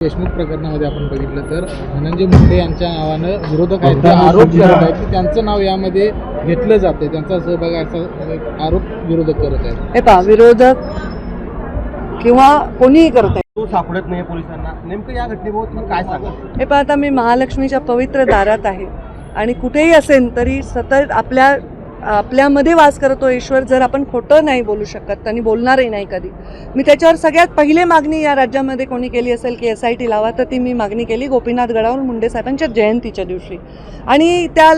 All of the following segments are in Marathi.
देशमुख प्रकरणामध्ये आपण बघितलं तर धनंजय मुंडे यांच्या नावानं विरोधक आहेत ते आरोप करत आहेत की त्यांचं नाव यामध्ये घेतलं जाते त्यांचा सहभाग असा एक आरोप विरोधक करत आहेत. हे पहा विरोधक किंवा कोणीही करत आहे. तो सापडत नाही पोलिसांना. नेमकं या घटनेबाबत तुम्ही काय सांगा हे पहा आता मी महालक्ष्मीच्या पवित्र दारात आहे. आणि कुठेही असेल तरी सतत आपल्या आपल्यामध्ये वास करतो ईश्वर जर आपण खोटं नाही बोलू शकत आणि बोलणारही नाही कधी. मी त्याच्यावर सगळ्यात पहिले मागणी या राज्यामध्ये कोणी केली असेल की एस आय टी लावा तर ती मी मागणी केली गोपीनाथ गडावर मुंडे साहेबांच्या जयंतीच्या दिवशी. आणि त्या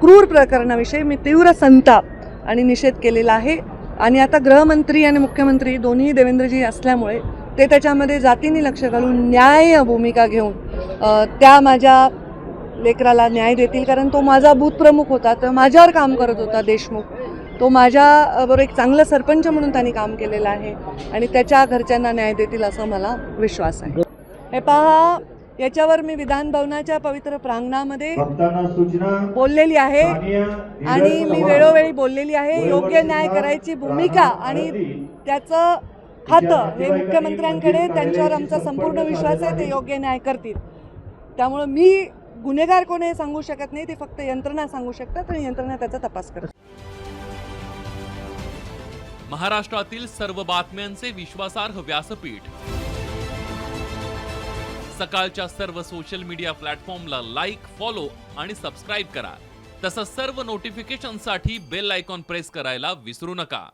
क्रूर प्रकरणाविषयी मी तीव्र संताप आणि निषेध केलेला आहे. आणि आता गृहमंत्री आणि मुख्यमंत्री दोन्ही देवेंद्रजी असल्यामुळे ते त्याच्यामध्ये जातीने लक्ष घालून न्याय भूमिका घेऊन त्या माझ्या लेकराला न्याय देतील कारण तो माझा बूथ प्रमुख होता तर माझ्यावर काम करत होता देशमुख. तो माझ्या अ, बरोबर एक चांगला सरपंच म्हणून त्यांनी काम केलेलं आहे आणि त्याच्या घरच्यांना न्याय देतील असं मला विश्वास आहे. हे पहा याच्यावर मी विधान भवनाच्या पवित्र प्रांगणामध्ये बोललेली आहे आणि मी वेळोवेळी बोललेली आहे. योग्य न्याय करायची भूमिका आणि. त्याचं खातं हे मुख्यमंत्र्यांकडे त्यांच्यावर आमचा संपूर्ण विश्वास आहे ते योग्य न्याय करतील. त्यामुळं मी गुन्हेगार कोण हे सांगू शकत नाही ते फक्त यंत्रणा सांगू शकतात आणि यंत्रणा त्याचा तपास करतात. महाराष्ट्रातील सर्व बातम्यांचे विश्वासार्ह व्यासपीठ. सकाळच्या सर्व सोशल मीडिया प्लॅटफॉर्मला लाईक फॉलो आणि सबस्क्राईब करा. तसंच सर्व नोटिफिकेशनसाठी बेल आयकॉन प्रेस करायला विसरू नका.